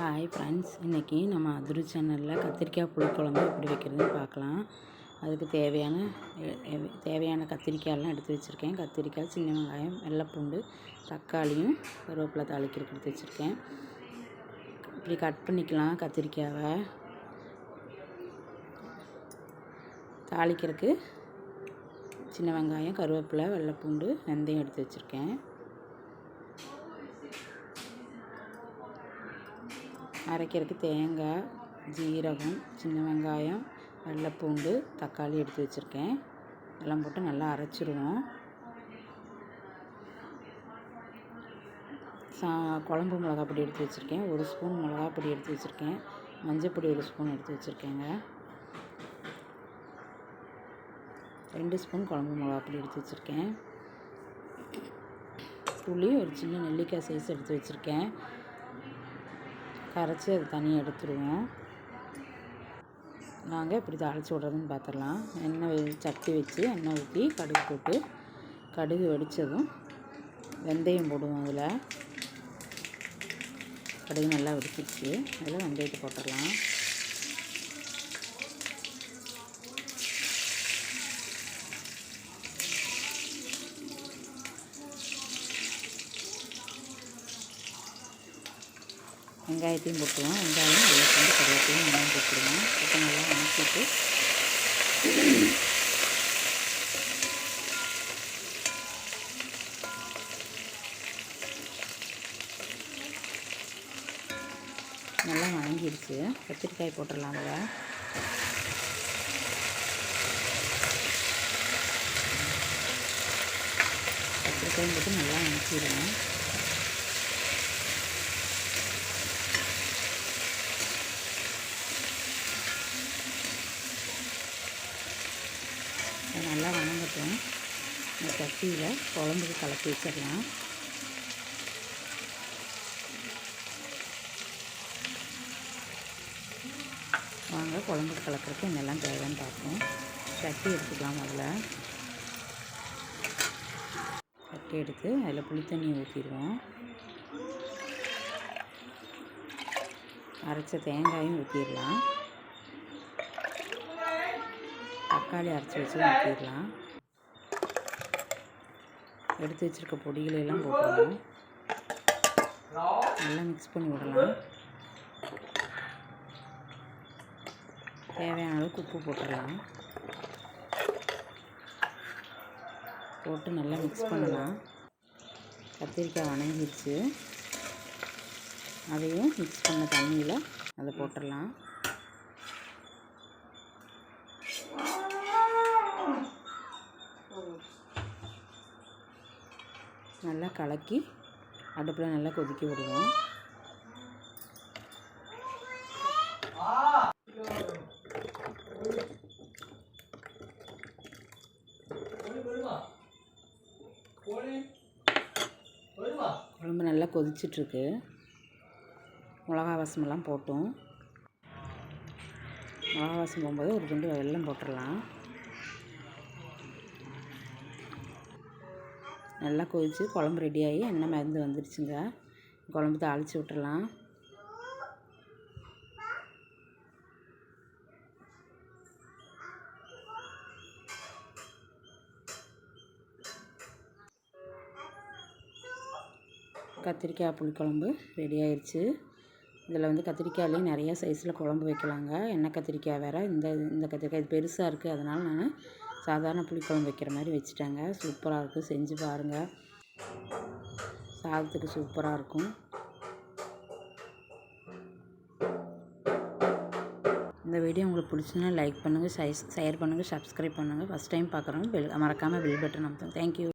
Hi friends இன்றைக்கி நம்ம அதிரு சேனலில் கத்திரிக்காய் புளிக்குழம்பு எப்படி வைக்கிறதுன்னு பார்க்கலாம். அதுக்கு தேவையான தேவையான கத்திரிக்காயெல்லாம் எடுத்து வச்சுருக்கேன். கத்திரிக்காய் சின்ன வெங்காயம் வெள்ளைப்பூண்டு தக்காளியும் கருவேப்பிலை தாளிக்கிறதுக்கு எடுத்து வச்சுருக்கேன். இப்படி கட் பண்ணிக்கலாம் கத்திரிக்காவை. தாளிக்கிறதுக்கு சின்ன வெங்காயம் கருவேப்பிலை வெள்ளைப்பூண்டு வெந்தயம் எடுத்து வச்சுருக்கேன். அரைக்கிறதுக்கு தேங்காய் ஜீரகம் சின்ன வெங்காயம் வெள்ளைப்பூண்டு தக்காளி எடுத்து வச்சுருக்கேன். எல்லாம் போட்டு நல்லா அரைச்சிருவோம். சா குழம்பு மிளகா பொடி எடுத்து வச்சுருக்கேன். ஒரு ஸ்பூன் மிளகா பொடி எடுத்து வச்சுருக்கேன். மஞ்சப்பொடி ஒரு ஸ்பூன் எடுத்து வச்சுருக்கேங்க. ரெண்டு ஸ்பூன் குழம்பு மிளகா பொடி எடுத்து வச்சுருக்கேன். புளி ஒரு சின்ன நெல்லிக்காய் சைஸ் எடுத்து வச்சுருக்கேன். கரைச்சி அது தனியாக எடுத்துருவோம். நாங்கள் இப்படி தாளித்து விட்றதுன்னு பார்த்துடலாம் எண்ணெய் சட்டி வச்சு எண்ணெய் ஊற்றி கடுகு போட்டு கடுகு வெடித்ததும் வெந்தயம் போடுவோம் அதில். கடுகு நல்லா வெடிச்சிருச்சு. அதில் வெந்தயத்தை போட்டுடலாம். வெங்காயத்தையும் போட்டுருவோம். வெங்காயம் வெள்ளப்பூண்டு கருவேப்பிலையும் நல்லா போட்டுருவோம் போட்டு நல்லா வணக்கிட்டு நல்லா வணங்கிடுச்சு. கத்திரிக்காய் போட்டுடலாம் அதில் கத்திரிக்காயும் போட்டு நல்லா வணக்கிடுவேன் நல்லா வணங்கட்டும். இந்த சட்டியில் குழம்புக்கு கலக்கி வச்சிடலாம். வாங்க குழம்புக்கு கலக்கிறதுக்கு என்னெல்லாம் தேவைன்னு பார்ப்போம். சட்டி எடுத்துக்கலாம் முதல்ல. சட்டி எடுத்து அதில் புளி தண்ணி ஊற்றிடுவோம். அரைச்ச தேங்காயும் ஊற்றிடலாம். தக்காளி அரைச்சி வச்சு ஊற்றிடலாம். எடுத்து வச்சுருக்க பொடிகளெல்லாம் போட்டுடலாம் நல்லா மிக்ஸ் பண்ணி விடலாம். தேவையான அளவுக்கு உப்பு போட்டுடலாம். போட்டு நல்லா மிக்ஸ் பண்ணலாம். கத்திரிக்காய் வணங்கிடுச்சு அதையும் மிக்ஸ் பண்ண தண்ணியில் அதை போட்டுடலாம். நல்லா கலக்கி அடுப்பில் நல்லா கொதிக்க விடுவோம். குழம்பு நல்லா கொதிச்சிட்ருக்கு. மிளகா வாசமெல்லாம் போட்டோம். மிளகா வாசம் போகும்போது ஒரு துண்டு வெள்ளம் போட்டுடலாம். நல்லா கொதித்து குழம்பு ரெடியாகி எண்ணெய் மருந்து வந்துருச்சுங்க. குழம்பு தாளித்து விட்டுறலாம். கத்திரிக்காய் புளிக்குழம்பு ரெடி ஆயிடுச்சு இதில் வந்து கத்திரிக்காயிலையும் நிறையா சைஸில் குழம்பு வைக்கலாங்க. எண்ணெய் கத்திரிக்காய் வேறு. இந்த இந்த கத்திரிக்காய் இது பெருசாக இருக்குது அதனால் நான் சாதாரண புளிக்குழம்பு வைக்கிற மாதிரி வச்சுட்டாங்க. சூப்பராக இருக்கும் செஞ்சு பாருங்கள் சாதத்துக்கு சூப்பராக இருக்கும். இந்த வீடியோ உங்களுக்கு பிடிச்சுன்னா லைக் பண்ணுங்கள் ஷேர் பண்ணுங்கள் சப்ஸ்கிரைப் பண்ணுங்கள் ஃபஸ்ட் டைம் பார்க்குறவங்க பெல் மறக்காமல் பில் பட்டன் அமுத்துங்க. Thank you